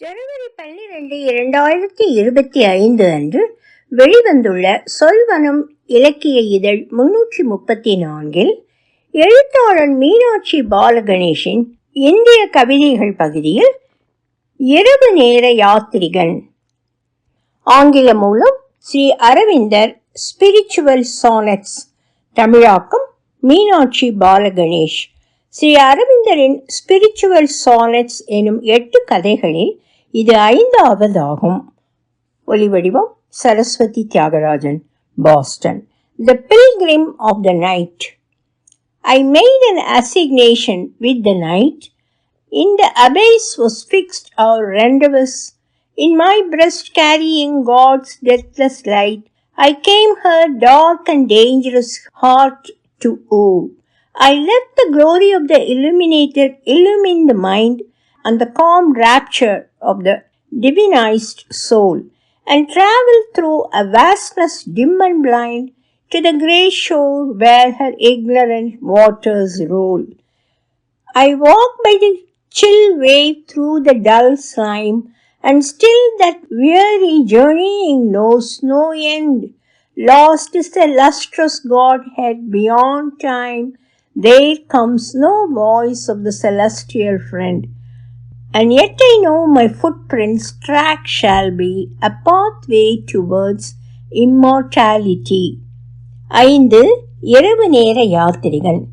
ஜனவரி பன்னிரெண்டு இரண்டாயிரத்தி இருபத்தி ஐந்து அன்று வெளிவந்துள்ள சொல்வனம் இலக்கிய இதழ் முன்னூற்றி முப்பத்தி நான்கில் எழுத்தாளன் மீனாட்சி பாலகணேஷின் இந்திய கவிதைகள் பகுதியில் இரவு நேர யாத்திரிகன். ஆங்கில மூலம் ஸ்ரீ அரவிந்தர் ஸ்பிரிச்சுவல் சானட்ஸ். தமிழாக்கம் மீனாட்சி பாலகணேஷ். ஸ்ரீ அரவிந்தரின் ஸ்பிரிச்சுவல் சானட்ஸ் எனும் எட்டு கதைகளில் இது ஐந்தாவதாகும் ஒலிவடிவம் Saraswathi Thiyagarajan Boston the pilgrim of the night I made an assignation with the night. In the abyss was fixed our rendezvous. In my breast carrying God's deathless light, I came her dark and dangerous heart to woo. I let the glory of the illuminated illumine the mind and the calm rapture of the divinized soul, and travel through a vastness dim and blind to the grey shore where her ignorant waters roll. I walk by the chill wave through the dull slime, and still that weary journeying knows no end. Lost is the lustrous Godhead beyond time. There comes no voice of the celestial friend. And yet I know my footprints' track shall be a pathway towards immortality. ஐந்து இரவு நேர யாத்திரைகள்.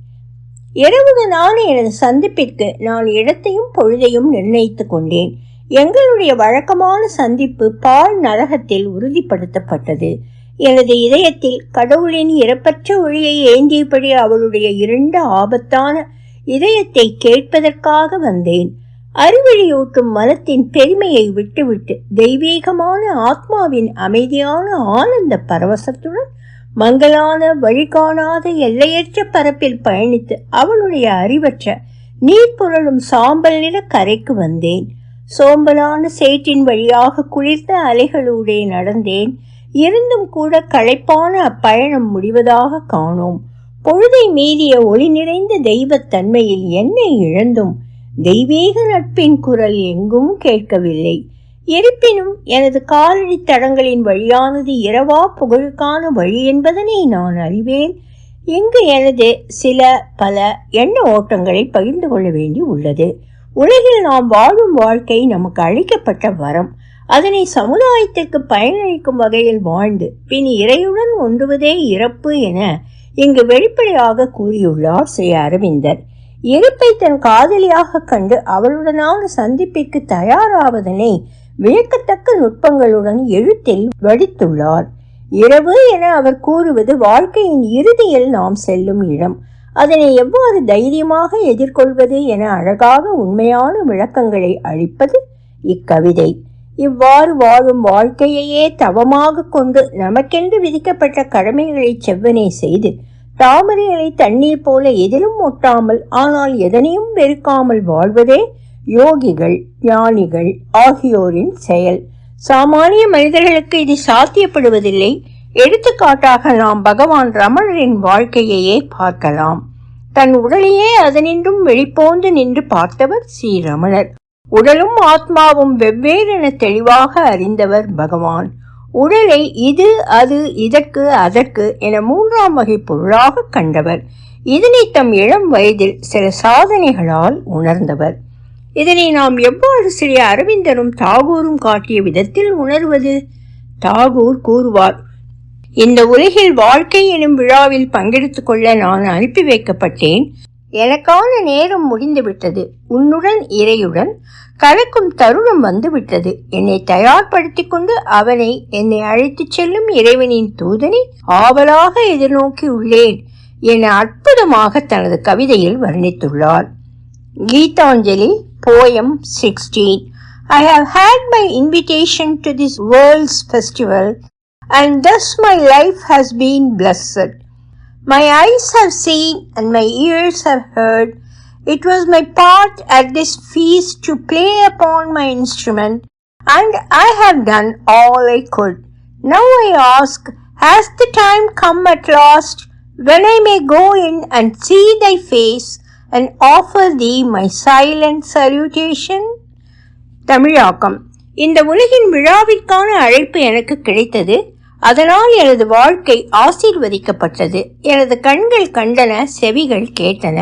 இரவுடனான எனது சந்திப்பிற்கு நான் இடத்தையும் பொழுதையும் நிர்ணயித்துக் கொண்டேன். எங்களுடைய வழக்கமான சந்திப்பு பால் நரகத்தில் உறுதிப்படுத்தப்பட்டது. எனது இதயத்தில் கடவுளின் இறப்பற்ற ஒளியை ஏந்தியபடி அவளுடைய இரண்டு ஆபத்தான இதயத்தை கேட்பதற்காக வந்தேன். அறிவழியூட்டும் மனத்தின் பெருமையை விட்டுவிட்டு தெய்வீகமான ஆத்மாவின் அமைதியான ஆனந்த பரவசத்துடன் மங்கலான வழிகாணாத எல்லையற்ற பரப்பில் பயணித்து அவளுடைய அறிவற்ற நீர் புரளும் சாம்பல் நிற கரைக்கு வந்தேன். சோம்பலான சேற்றின் வழியாக குளிர்ந்த அலைகளூடே நடந்தேன். இருந்தும் கூட களைப்பான அப்பயணம் முடிவதாக காணோம். பொழுதை மீறிய ஒளி நிறைந்த தெய்வத்தன்மையில் என்னை இழந்தும் தெய்வீக நட்பின் குரல் எங்கும் கேட்கவில்லை. இருப்பினும் எனது காலடி தடங்களின் வழியானது இரவா புகழுக்கான வழி என்பதனை நான் அறிவேன். இங்கு எனது சில பல எண்ண ஓட்டங்களை பகிர்ந்து கொள்ள வேண்டி உள்ளது. உலகில் நாம் வாழும் வாழ்க்கை நமக்கு அளிக்கப்பட்ட வரம். அதனை சமுதாயத்திற்கு பயனளிக்கும் வகையில் வாழ்ந்து பின் இறையுடன் ஒன்றுவதே இறப்பு என இங்கு வெளிப்படையாக கூறியுள்ளார் ஸ்ரீ அரவிந்தர். இருப்பை தன் காதலியாக கண்டு அவளுடனான சந்திப்பிற்கு தயாராவதனை வியக்கத்தக்க நுட்பங்களுடன் எழுத்தில் வடித்துள்ளார். இரவு என அவர் கூறுவது வாழ்க்கையின் இறுதியில் நாம் செல்லும் இடம். அதனை எவ்வாறு தைரியமாக எதிர்கொள்வது என அழகாக உண்மையான விளக்கங்களை அளிப்பது இக்கவிதை. இவ்வாறு வாழும் வாழ்க்கையையே தவமாக கொண்டு நமக்கென்று விதிக்கப்பட்ட கடமைகளை செவ்வனே செய்து தாமரைகளை தண்ணீர் போல எதிலும் ஒட்டாமல் ஆனால் எதனையும் வெறுக்காமல் வாழ்வதே யோகிகள் ஞானிகள் ஆகியோரின் செயல். சாமானிய மனிதர்களுக்கு இது சாத்தியப்படுவதில்லை. எடுத்துக்காட்டாக நாம் பகவான் ரமணரின் வாழ்க்கையையே பார்க்கலாம். தன் உடலையே அதனின்றும் வெளிப்போந்து நின்று பார்த்தவர் ஸ்ரீ ரமணர் உடலும் ஆத்மாவும் வெவ்வேறென தெளிவாக அறிந்தவர் பகவான். உடலை இது அது இதற்கு அதற்கு என மூன்றாம் வகை பொருளாக கண்டவர். இதனை தம் இளம் வயதில் சில சாதனைகளால் உணர்ந்தவர். இதனை நாம் எவ்வாறு ஸ்ரீ அரவிந்தரும் தாகூரும் காட்டிய விதத்தில் உணர்வது? தாகூர் கூறுவார் இந்த உலகில் வாழ்க்கை எனும் விழாவில் பங்கெடுத்துக் கொள்ள நான் அனுப்பி வைக்கப்பட்டேன். எனக்கான நேரம் முடிந்துவிட்டது. உன்னுடன் இறையுடன் கலக்கும் தருணம் வந்துவிட்டது. என்னை தயார்படுத்தி கொண்டு அவனை என்னை அழைத்துச் செல்லும் இறைவனின் தூதனை ஆவலாக எதிர்நோக்கியுள்ளேன் என அற்புதமாக தனது கவிதையில் வர்ணித்துள்ளார். Gitanjali poem sixteen I have had my invitation to this world's festival and thus my life has been blessed. My eyes have seen and my ears have heard. It was my part at this feast to play upon my instrument and I have done all I could. Now I ask, has the time come at last when I may go in and see thy face and offer thee my silent salutation? தமிழாக்கம் இந்த உலகின் விழாவிற்கான அழைப்பு எனக்கு கிடைத்தது அதனால் எனது வாழ்க்கை ஆசீர்வதிக்கப்பட்டது. எனது கண்கள் கண்டன செவிகள் கேட்டன.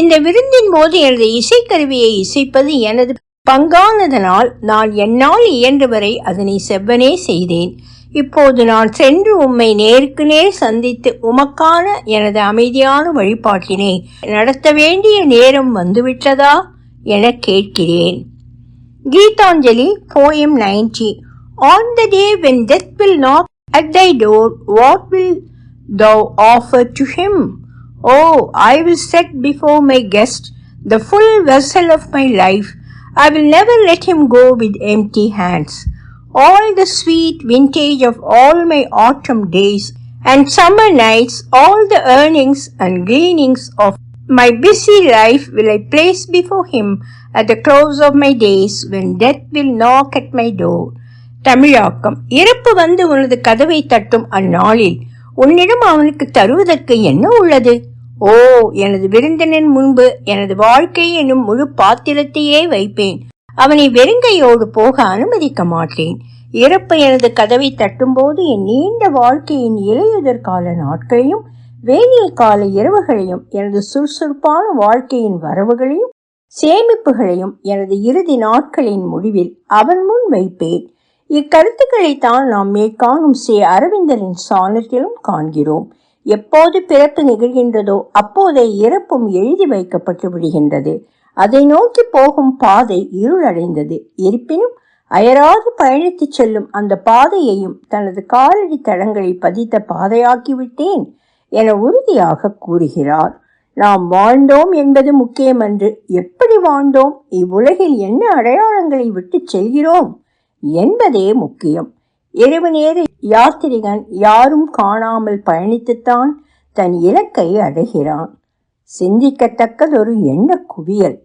இந்த விருந்தின் போது எனது இசைக்கருவியை இசைப்பது எனது பங்கானதனால் நான் என்னால் இயன்றவரை அதனை செவ்வனே செய்தேன். இப்போது நான் சென்று உம்மை நேருக்கு நேர் சந்தித்து உமக்கான எனது அமைதியான வழிபாட்டினை நடத்த வேண்டிய நேரம் வந்துவிட்டதா என கேட்கிறேன். Gitanjali poem ninety on the day when death will not At thy door, what wilt thou offer to him? Oh, I will set before my guest the full vessel of my life. I will never let him go with empty hands. All the sweet vintage of all my autumn days and summer nights, all the earnings and gleanings of my busy life will I place before him at the close of my days when death will knock at my door. தமிழாக்கம். இறப்பு வந்து உனது கதவை தட்டும் அந்நாளில். உன்னிடம் அவனுக்கு தருவதற்கு என்ன உள்ளது? ஓ எனது விருந்தினன் முன்பு எனது வாழ்க்கை என்னும் முழு பாத்திரத்தையே வைப்பேன். அவனை வெறுங்கையோடு போக அனுமதிக்க மாட்டேன். இறப்பு எனது கதவை தட்டும்போது என் நீண்ட வாழ்க்கையின் இளையுதற்கால நாட்களையும் வேனில் கால இரவுகளையும் எனது சுறுசுறுப்பான வாழ்க்கையின் வரவுகளையும் சேமிப்புகளையும் எனது இறுதி நாட்களின் முடிவில் அவன் முன் வைப்பேன். இக்கருத்துக்களைத்தான் நாம் மேற்காணும் ஸ்ரீ அரவிந்தரின் சாணத்திலும் காண்கிறோம். எப்போது பிறப்பு நிகழ்கின்றதோ அப்போதே இறப்பும் எழுதி வைக்கப்பட்டு விடுகின்றது. அதை நோக்கி போகும் பாதை இருளடைந்தது. இருப்பினும் அயராது பயணித்துச் செல்லும் அந்த பாதையையும் தனது காலடி தடங்களை பதித்த பாதையாக்கிவிட்டேன் என உறுதியாக கூறுகிறார். நாம் வாழ்ந்தோம் என்பது முக்கியமன்று. எப்படி வாழ்ந்தோம்? இவ்வுலகில் என்ன அடையாளங்களை விட்டு செல்கிறோம்? என்பதே முக்கியம். இரவு நேர யாத்திரிகன் யாரும் காணாமல் பயணித்துத்தான் தன் இலக்கை அடைகிறான். சிந்திக்கத்தக்கதொரு எண்ண குவியல்.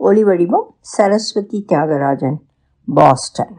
ஒளிவடிவம் சரஸ்வதி தியாகராஜன் பாஸ்டன்.